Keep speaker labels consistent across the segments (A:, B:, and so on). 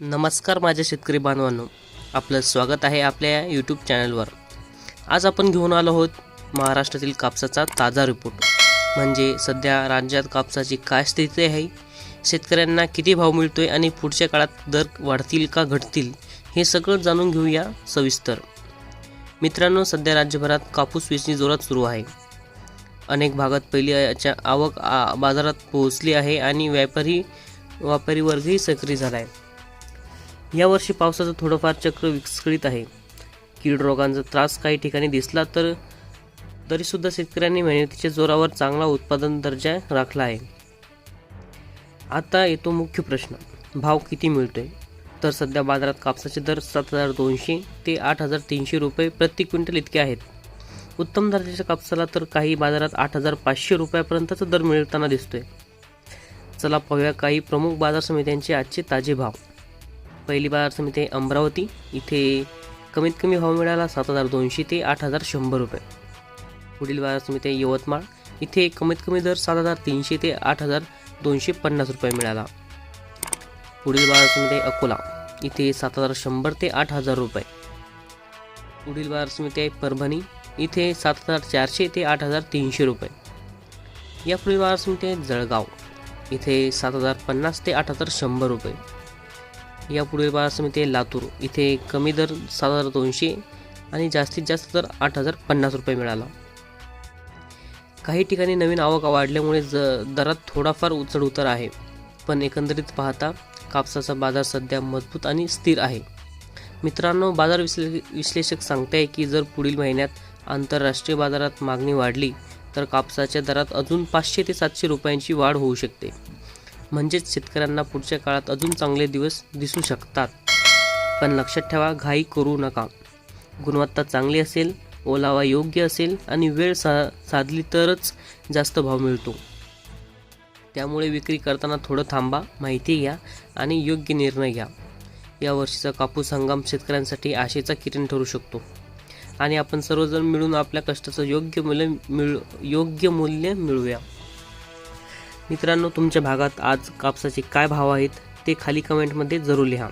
A: नमस्कार माझ्या शेतकरी बांधवांनो. आपलं स्वागत आहे आपल्या यूट्यूब चॅनलवर आज आपण घेऊन आलो आहोत महाराष्ट्रातील कापसाचा ताजा रिपोर्ट म्हणजे सध्या राज्यात कापसाची काय स्थिती आहे? शेतकऱ्यांना किती भाव मिळतोय आणि पुढच्या काळात दर वाढतील का घटतील हे सगळं जाणून घेऊया सविस्तर. मित्रांनो सध्या राज्यभरात कापूस वेचणी जोरात सुरू आहे. अनेक भागात पहिली याच्या आवक आ, बाजारात पोहोचली आहे आणि व्यापारी व्यापारी वर्गही सक्रिय झाला आहे यावर्षी पावसाचं थोडंफार चक्र विस्कळीत आहे. कीड रोगांचा त्रास काही ठिकाणी दिसला तर तरीसुद्धा शेतकऱ्यांनी मेहनतीच्या जोरावर चांगला उत्पादन दर्जा राखला आहे. आता येतो मुख्य प्रश्न. भाव किती मिळतोय? तर सध्या बाजारात कापसाचे दर सात हजार दोनशे ते आठ हजार तीनशे रुपये प्रति क्विंटल इतके आहेत. उत्तम दर्जाच्या कापसाला तर काही बाजारात आठ हजार पाचशे रुपयापर्यंतचा दर मिळताना दिसतोय. चला पाहूया काही प्रमुख बाजार समित्यांचे आजचे ताजे भाव. पहिली बाजार समिती आहे अमरावती. इथे कमीत कमी भाव मिळाला सात हजार दोनशे ते आठ हजार शंभर रुपये. पुढील बाजार समिती आहे यवतमाळ. इथे कमीत कमी दर सात हजार तीनशे ते आठ हजार दोनशे पन्नास रुपये मिळाला. पुढील बाजार समिती आहे अकोला. इथे सात हजार शंभर ते आठ हजार रुपये. पुढील बाजार समिती आहे परभणी. इथे सात हजार चारशे ते आठ हजार तीनशे रुपये. या पुढील बाजार समिती आहे जळगाव. इथे सात हजार पन्नास ते आठ हजार शंभर रुपये. यापुढील बाजार समिती आहे लातूर. इथे कमी दर सात हजार दोनशे आणि जास्तीत जास्त दर आठ हजार पन्नास रुपये मिळाला. काही ठिकाणी नवीन आवक वाढल्यामुळे ज दरात थोडाफार उचढ उतर आहे. पण एकंदरीत पाहता कापसाचा बाजार सध्या मजबूत आणि स्थिर आहे. मित्रांनो बाजार विश्ले विश्लेषक सांगताय की जर पुढील महिन्यात आंतरराष्ट्रीय बाजारात मागणी वाढली तर कापसाच्या दरात अजून पाचशे ते सातशे रुपयांची वाढ होऊ शकते. म्हणजेच शेतकऱ्यांना पुढच्या काळात अजून चांगले दिवस दिसू शकतात. पण लक्षात ठेवा घाई करू नका. गुणवत्ता चांगली असेल ओलावा योग्य असेल आणि वेळ सा साधली तरच जास्त भाव मिळतो. त्यामुळे विक्री करताना थोडं थांबा माहिती घ्या आणि योग्य निर्णय घ्या. या वर्षीचा कापूस हंगाम शेतकऱ्यांसाठी आशेचा किरण ठरू शकतो. आणि आपण सर्वजण मिळून आपल्या कष्टाचं योग्य मूल्य मिळ योग्य मूल्य मिळवूया. मित्रांनो तुमच्या भागात आज कापसाचे काय भाव आहेत ते खाली कमेंटमध्ये जरूर लिहा.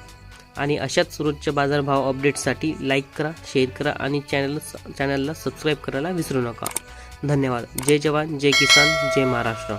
A: आणि अशाच रोजच्या बाजारभाव अपडेट्ससाठी लाईक करा शेअर करा आणि चॅनल चॅनलला सबस्क्राईब करायला विसरू नका. धन्यवाद. जय जवान जय किसान जय महाराष्ट्र.